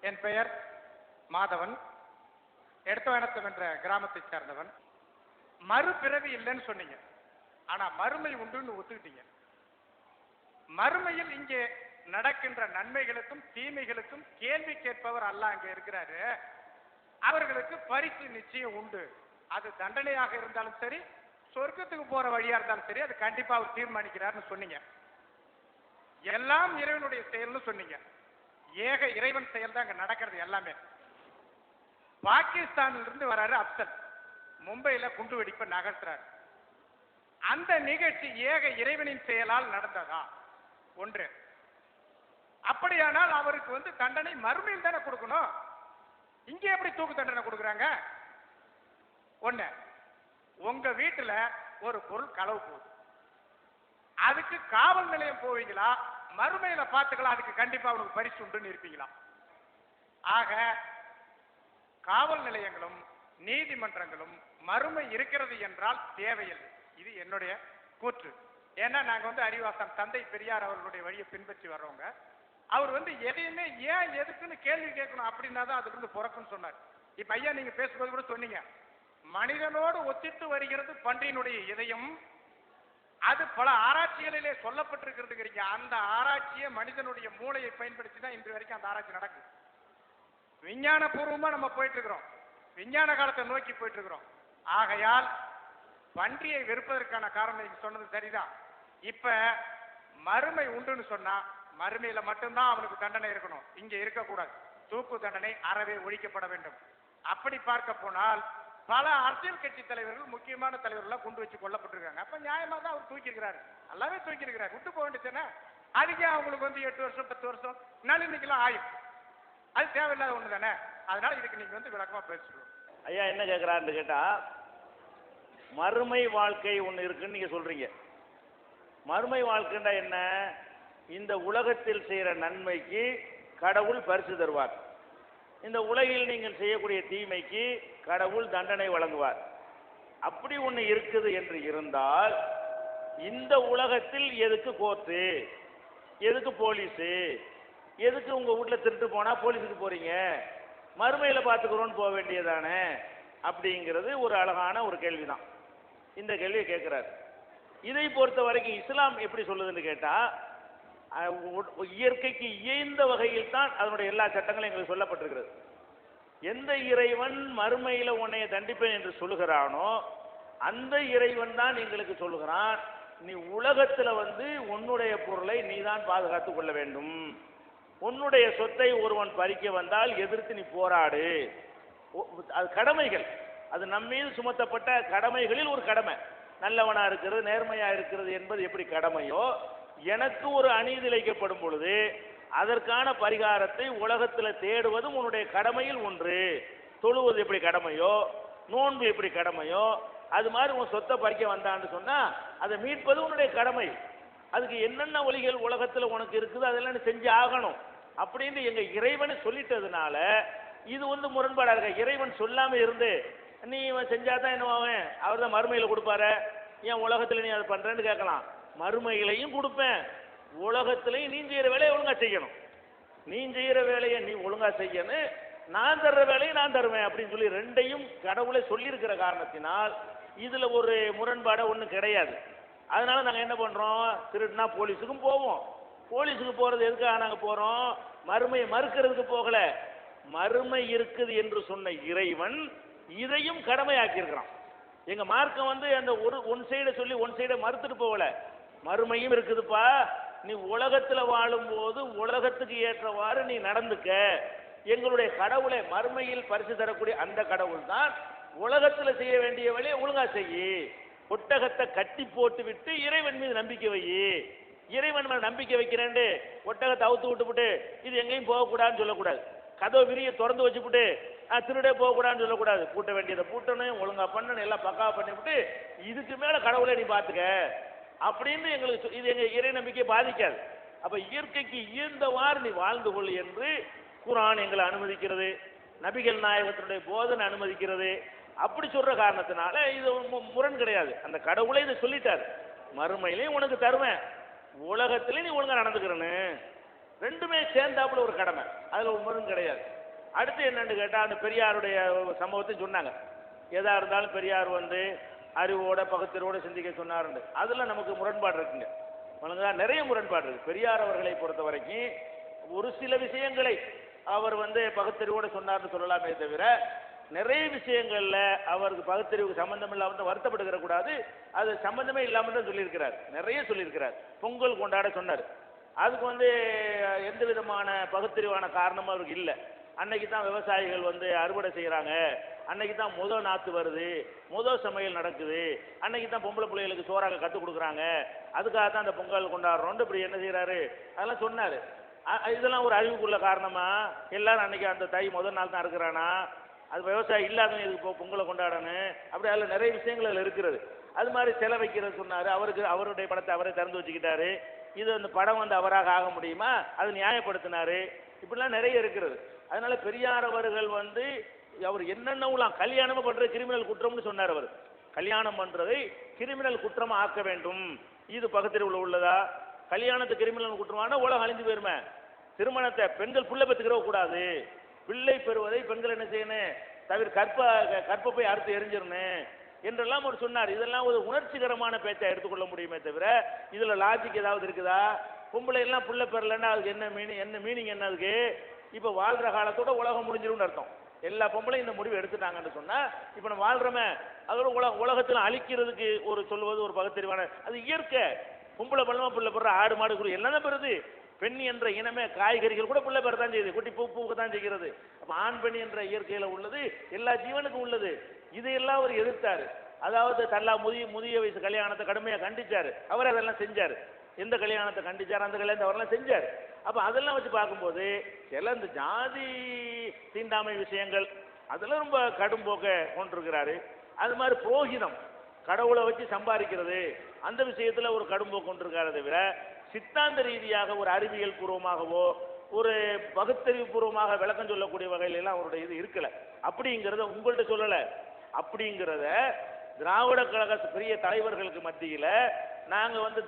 என் பெயர் மாதவன். எடுத்தவனத்தம் என்ற கிராமத்தைச் சேர்ந்தவன். மறுபிறவி இல்லைன்னு சொன்னீங்க. ஆனா மறுமை உண்டுன்னு ஒத்துக்கிட்டீங்க. மறுமையில் இங்கே நடக்கின்ற நன்மைகளுக்கும் தீமைகளுக்கும் கேள்வி கேட்பவர் அல்ல அங்கே இருக்கிறாரு. அவர்களுக்கு பரிசு நிச்சயம் உண்டு. அது தண்டனையாக இருந்தாலும் சரி சொர்க்கத்துக்கு போற வழியா இருந்தாலும் சரி அது கண்டிப்பா அவர் தீர்மானிக்கிறார்னு சொன்னீங்க. எல்லாம் இறைவனுடைய செயல்னு சொன்னீங்க. ஏக இறைவன் செயல் தான் அங்க நடக்கிறது எல்லாமே. பாகிஸ்தானில் இருந்து வராரு அப்சல். மும்பையில குண்டு வெடிப்பை நகர்த்துறாரு. அந்த நிகழ்ச்சி ஏக இறைவனின் செயலால் நடந்ததா? ஒன்று. அப்படியானால் அவருக்கு வந்து தண்டனை மறுமையில் தானே கொடுக்கணும்? இங்க எப்படி தூக்கு தண்டனை கொடுக்குறாங்க? ஒண்ணு. உங்க வீட்டுல ஒரு பொருள் களவு போகுது. அதுக்கு காவல் நிலையம் போவீங்களா? மறுமையில பார்த்துக்கலாம் அதுக்கு கண்டிப்பா அவனுக்கு பரிசு உண்டுன்னு இருப்பீங்களாம். ஆக காவல் நிலையங்களும் நீதிமன்றங்களும் மறுமை இருக்கிறது என்றால் தேவையில்லை. இது என்னுடைய கூற்று. ஏன்னா நாங்க வந்து அறிவாசம் தந்தை பெரியார் அவர்களுடைய வழியை பின்பற்றி வர்றவங்க. அவர் வந்து எதையுமே ஏன் எதுக்குன்னு கேள்வி கேட்கணும் அப்படின்னா தான் அதுல இருந்து பிறக்குன்னு சொன்னார். இப்ப ஐயா நீங்க பேசும்போது கூட சொன்னீங்க. மனிதனோடு ஒத்திட்டு வருகிறது பன்றியினுடைய இதயம் அது பல ஆராய்ச்சிகளிலே சொல்லப்பட்டிருக்கிறதுங்கிறீங்க. அந்த ஆராய்ச்சியை மனிதனுடைய மூளையை பயன்படுத்தி தான் இன்று வரைக்கும் அந்த ஆராய்ச்சி நடக்குது. விஞ்ஞான பூர்வமா நம்ம போயிட்டு இருக்கிறோம் விஞ்ஞான காலத்தை நோக்கி போயிட்டு இருக்கிறோம் ஆகையால் பன்றியை வெறுப்பதற்கான காரணம் நீங்க சொன்னது சரிதான். இப்ப மறுமை உண்டுன்னு சொன்னா மறுமையில மட்டும்தான் அவனுக்கு தண்டனை இருக்கணும். இங்க இருக்கக்கூடாது. தூக்கு தண்டனை அறவே ஒழிக்கப்பட வேண்டும். அப்படி பார்க்க போனால் பல அரசியல் கட்சி தலைவர்கள் முக்கியமான தலைவர்கள் குண்டு வச்சு கொல்லப்பட்டிருக்காங்க. அப்ப நியாயமா தான் அவர் தூக்கியிருக்கிறாரு. எல்லாமே தூக்கியிருக்கிறார். விட்டு போக வேண்டியதுன்னா அதுக்கே அவங்களுக்கு வந்து எட்டு வருஷம் பத்து வருஷம். நளினிக்கெல்லாம் ஆயும் அது தேவையில்லாத ஒண்ணு தானே? அதனால இதுக்கு நீங்க வந்து விளக்கமா பேசிடுவோம் ஐயா என்ன கேட்குறான்னு கேட்டா மறுமை வாழ்க்கை ஒன்று இருக்குன்னு நீங்க சொல்றீங்க. மறுமை வாழ்க்கைண்டா என்ன? இந்த உலகத்தில் செய்கிற நன்மைக்கு கடவுள் பரிசு தருவார். இந்த உலகில் நீங்கள் செய்யக்கூடிய தீமைக்கு கடவுள் தண்டனை வழங்குவார். அப்படி ஒன்று இருக்குது என்று இருந்தால் இந்த உலகத்தில் எதுக்கு கோர்ட்டு? எதுக்கு போலீஸு? எதுக்கு உங்கள் வீட்ல திருட்டு போனால் போலீஸுக்கு போகிறீங்க மறுமையில் பார்த்துக்கிறோன்னு போக வேண்டியதானே? அப்படிங்கிறது ஒரு அழகான ஒரு கேள்விதான். இந்த கேள்வியை கேட்குறார். இதை பொறுத்த வரைக்கும் இஸ்லாம் எப்படி சொல்லுதுன்னு கேட்டால் இயற்கைக்கு இயைந்த வகையில் தான் அதனுடைய எல்லா சட்டங்களும் எங்களுக்கு சொல்லப்பட்டிருக்கிறது. எந்த இறைவன் மறுமையில் உன்னைய தண்டிப்பேன் என்று சொல்லுகிறானோ அந்த இறைவன் தான் எங்களுக்கு சொல்லுகிறான் நீ உலகத்தில் வந்து உன்னுடைய பொருளை நீதான் பாதுகாத்து கொள்ள வேண்டும். உன்னுடைய சொத்தை ஒருவன் பறிக்க வந்தால் எதிர்த்து நீ போராடு. அது கடமைகள். அது நம்மீது சுமத்தப்பட்ட கடமைகளில் ஒரு கடமை. நல்லவனா இருக்கிறது நேர்மையா இருக்கிறது என்பது எப்படி கடமையோ எனக்கு ஒரு அநீதி இழைக்கப்படும் பொழுது அதற்கான பரிகாரத்தை உலகத்தில் தேடுவதும் உன்னுடைய கடமையில் ஒன்று. தொழுவது எப்படி கடமையோ நோன்பு எப்படி கடமையோ அது மாதிரி உன் சொத்தை பறிக்க வந்தான்னு சொன்னால் அதை மீட்பது உன்னுடைய கடமை. அதுக்கு என்னென்ன ஒலிகள் உலகத்தில் உனக்கு இருக்குது அதெல்லாம் நீ செஞ்சு ஆகணும். அப்படின்னு எங்கள் இறைவன் சொல்லிட்டதுனால இது வந்து முரண்பாடாக இருக்க? இறைவன் சொல்லாமல் இருந்து நீ இவன் செஞ்சாதான் என்ன அவன்? அவர் தான் மறுமையில் கொடுப்பாரு. ஏன் உலகத்தில் நீ அதை பண்ணுறேன்னு கேட்கலாம். மறுமையிலையும் கொடுப்பேன். உலகத்திலையும் நீ செய்கிற வேலையை ஒழுங்காக செய்யணும். நீ செய்கிற வேலையை நீ ஒழுங்காக செய்யணும் நான் தர்ற வேலையை நான் தருவேன் அப்படின்னு சொல்லி ரெண்டையும் கடவுளை சொல்லியிருக்கிற காரணத்தினால் இதில் ஒரு முரண்பாடை ஒன்றும் கிடையாது. அதனால் நாங்கள் என்ன பண்ணுறோம் திருட்டுனா போலீஸுக்கும் போவோம். போலீஸுக்கு போகிறது எதுக்காக நாங்கள் போகிறோம் மறுமையை மறுக்கிறதுக்கு போகலை. மறுமை இருக்குது என்று சொன்ன இறைவன் இதையும் கடமையாக்கியிருக்கிறான். எங்கள் மார்க்கம் வந்து அந்த ஒரு ஒன் சைடை சொல்லி ஒன் சைடை மறுத்துட்டு போகல. மறுமையும் இருக்குதுப்பா. நீ உலகத்தில் வாழும்போது உலகத்துக்கு ஏற்றவாறு நீ நடந்துக்க. எங்களுடைய கடவுளை மறுமையில் பரிசு தரக்கூடிய அந்த கடவுள் தான் உலகத்தில் செய்ய வேண்டிய வழியை ஒழுங்கா செய்யி. ஒட்டகத்தை கட்டி போட்டு விட்டு இறைவன் மீது நம்பிக்கை வை இறைவன் மேல நம்பிக்கை வைக்கிறேன்டு ஒட்டகத்தை அவுத்து விட்டுப்புட்டு இது எங்கேயும் போகக்கூடாதுன்னு சொல்லக்கூடாது. கதவை விரிய திறந்து வச்சுப்புட்டு ஆ, திருடே போகக்கூடாதுன்னு சொல்லக்கூடாது. பூட்ட வேண்டியதை பூட்டணும் ஒழுங்கா பண்ணணும் எல்லாம் பக்காவா பண்ணிவிட்டு இதுக்கு மேல கடவுளை நீ பாத்துக்க அப்படின்னு எங்களுக்கு இது எங்க இறை நம்பிக்கை பாதிக்காது. அப்ப இயற்கைக்கு இயந்தவாறு நீ வாழ்ந்து கொள் என்று குரான் எங்களை அனுமதிக்கிறது நபிகள் நாயகத்தினுடைய போதனை அனுமதிக்கிறது. அப்படி சொல்ற காரணத்தினால இது மு- முரண் கிடையாது. அந்த கடவுளே இதை சொல்லிட்டாரு. மறுமையிலையும் உனக்கு தருவேன். உலகத்திலே நீ ஒழுங்கா நடந்துக்கிறன்னு. ரெண்டுமே சேர்ந்தாப்புல ஒரு கடமை. அதுல முரண் கிடையாது. அடுத்து என்னன்னு கேட்டா அந்த பெரியாருடைய சம்பவத்தை சொன்னாங்க. எதா இருந்தாலும் பெரியார் வந்து அறிவோட பகுத்தறிவோட சிந்திக்க சொன்னாருண்டு. அதில் நமக்கு முரண்பாடு இருக்குங்க. வழங்குதா? நிறைய முரண்பாடு இருக்கு. பெரியார் அவர்களை பொறுத்த வரைக்கும் ஒரு சில விஷயங்களை அவர் வந்து பகுத்தறிவோட சொன்னார்னு சொல்லலாமே தவிர நிறைய விஷயங்களில் அவருக்கு பகுத்தறிவுக்கு சம்பந்தம் இல்லாமல் தான் வருத்தப்படுகிற கூடாது. அது சம்பந்தமே இல்லாமல் தான் சொல்லியிருக்கிறார். நிறைய சொல்லியிருக்கிறார். பொங்கல் கொண்டாட சொன்னார். அதுக்கு வந்து எந்த விதமான பகுத்தறிவான காரணமும் அவருக்கு இல்லை. அன்னைக்கு தான் விவசாயிகள் வந்து அறுவடை செய்கிறாங்க அன்னைக்கு தான் முதல் நாற்று வருது. முதல் சமையல் நடக்குது. அன்னைக்கு தான் பொம்பளை பிள்ளைகளுக்கு சோறாக கற்றுக் கொடுக்குறாங்க. அதுக்காக தான் அந்த பொங்கல் கொண்டாடுறோம். இப்படி என்ன செய்கிறாரு அதெல்லாம் சொன்னார். இதெல்லாம் ஒரு அறிவுக்குள்ள காரணமாக எல்லாரும் அன்னைக்கு அந்த தை முதல் நாள் தான் இருக்கிறானா அது விவசாயம் இல்லாதவங்க இதுக்கு இப்போ பொங்கலை கொண்டாடணும்? அப்படி அதில் நிறைய விஷயங்கள் அதில் இருக்கிறது. அது மாதிரி செல வைக்கிறது சொன்னார். அவருக்கு அவருடைய படத்தை அவரே திறந்து வச்சுக்கிட்டாரு. இது அந்த படம் வந்து அவராக ஆக முடியுமா? அது நியாயப்படுத்தினாரு. இப்படிலாம் நிறைய இருக்கிறது. அதனால பெரியார் அவர்கள் வந்து அவர் என்னென்னலாம் கல்யாணமும் பண்ற கிரிமினல் குற்றம்னு சொன்னார் அவர். கல்யாணம் பண்றதை கிரிமினல் குற்றமா ஆக்க வேண்டும். இது பக்கத்தில் உள்ளதா? கல்யாணத்தை கிரிமினல் குற்றமான உலகம் அழிஞ்சு போயிருமே. திருமணத்தை பெண்கள் புள்ள பெற்றுக்கிறவ கூடாது. பிள்ளை பெறுவதை பெண்கள் என்ன செய்யணும்? தவிர கற்ப கற்பப்பை அறுத்து எரிஞ்சிடணும் என்றெல்லாம் அவர் சொன்னார். இதெல்லாம் ஒரு உணர்ச்சிகரமான பேச்சை எடுத்துக்கொள்ள முடியுமே தவிர இதுல லாஜிக் ஏதாவது இருக்குதா? பொம்பளை எல்லாம் புள்ள பெறலன்னா அதுக்கு என்ன மீனிங் என்ன மீனிங் என்ன அதுக்கு? இப்போ வாழ்ற காலத்தோட உலகம் முடிஞ்சிரும்னு அர்த்தம். எல்லா பொம்பளையும் இந்த முடிவு எடுத்துட்டாங்கன்னு சொன்னால் இப்போ நம்ம வாழ்கிறோமே அதோட உலக உலகத்தில் அழிக்கிறதுக்கு ஒரு சொல்வது ஒரு பகுத்தறிவான அது இயற்கை. பொம்பளை பள்ளமா புள்ள பெற ஆடு மாடு குரு எல்லாம் தான் பெறுது பெண் என்ற இனமே காய்கறிகள் கூட பிள்ளை பெற தான் செய்யுது. குட்டி பூ பூக்க தான் செய்கிறது. அப்போ ஆண் பெண் என்ற இயற்கையில் உள்ளது எல்லா ஜீவனுக்கும் உள்ளது. இதையெல்லாம் அவர் எதிர்த்தார். அதாவது தல்லா முதிய முதிய வயசு கல்யாணத்தை கடுமையாக கண்டிச்சார். அவர் அதெல்லாம் செஞ்சார். எந்த கல்யாணத்தை கண்டிச்சார் அந்த கல்யாணத்தை அவரெல்லாம் செஞ்சார். அப்போ அதெல்லாம் வச்சு பார்க்கும்போது சில இந்த ஜாதி தீண்டாமை விஷயங்கள் அதெல்லாம் ரொம்ப கடும் போக்க கொண்டிருக்கிறாரு. அது மாதிரி புரோகிதம் கடவுளை வச்சு சம்பாதிக்கிறது அந்த விஷயத்தில் ஒரு கடும் போக்கு கொண்டிருக்காரு தவிர சித்தாந்த ரீதியாக ஒரு அறிவியல் பூர்வமாகவோ ஒரு பகுத்தறிவு பூர்வமாக விளக்கம் சொல்லக்கூடிய வகையில எல்லாம் அவருடைய இது இருக்கலை. அப்படிங்கிறத உங்கள்கிட்ட சொல்லலை. அப்படிங்கிறத திராவிட கழக பெரிய தலைவர்களுக்கு மத்தியில் நாங்கள் வந்து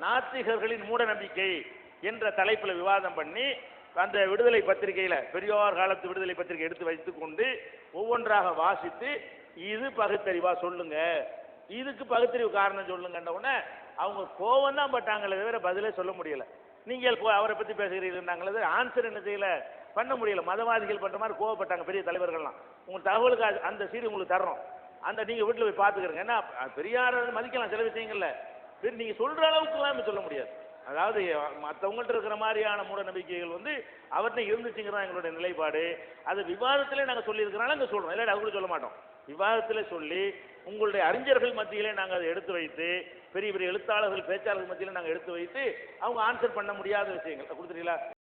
நாத்திகர்களின் மூட நம்பிக்கை என்ற தலைப்பில் விவாதம் பண்ணி அந்த விடுதலை பத்திரிகையில் பெரியார் காலத்து விடுதலை பத்திரிகை எடுத்து வைத்துக்கொண்டு ஒவ்வொன்றாக வாசித்து இது பகுத்தறிவாக சொல்லுங்க. இதுக்கு பகுத்தறிவு காரணம் சொல்லுங்கன்ற அவங்க கோவம் தான் பட்டாங்களே தவிர பதிலே சொல்ல முடியல. நீங்கள் கோ- அவரை பற்றி பேசுகிறீங்கன்னாங்களே ஆன்சர் என்ன செய்யல? பண்ண முடியல. மதவாதிகள் பண்ணுற மாதிரி கோவப்பட்டாங்க பெரிய தலைவர்கள்லாம். உங்கள் தகவலுக்கு அது- அந்த சீடு உங்களுக்கு தர்றோம். அந்த நீங்கள் வீட்டில் போய் பாத்துக்கிறங்க. ஏன்னா பெரியார் மதிக்கலாம் சில விஷயங்கள்ல. சரி நீங்க சொல்ற அளவுக்குலாம் சொல்ல முடியாது. அதாவது மற்றவங்கள்ட்ட இருக்கிற மாதிரியான மூட நம்பிக்கைகள் வந்து அவர்கிட்ட இருந்துச்சுங்கிறதா எங்களுடைய நிலைப்பாடு. அது விவாதத்திலே நாங்கள் சொல்லியிருக்கிறனால அங்கே சொல்கிறோம் இல்லாட்டி அவங்களும் சொல்ல மாட்டோம். விவாதத்தில் சொல்லி உங்களுடைய அறிஞர்கள் மத்தியிலே நாங்கள் அதை எடுத்து வைத்து பெரிய பெரிய எழுத்தாளர்கள் பேச்சாளர்கள் மத்தியிலே நாங்கள் எடுத்து வைத்து அவங்க ஆன்சர் பண்ண முடியாத விஷயங்கள். கொடுத்துட்டீங்களா?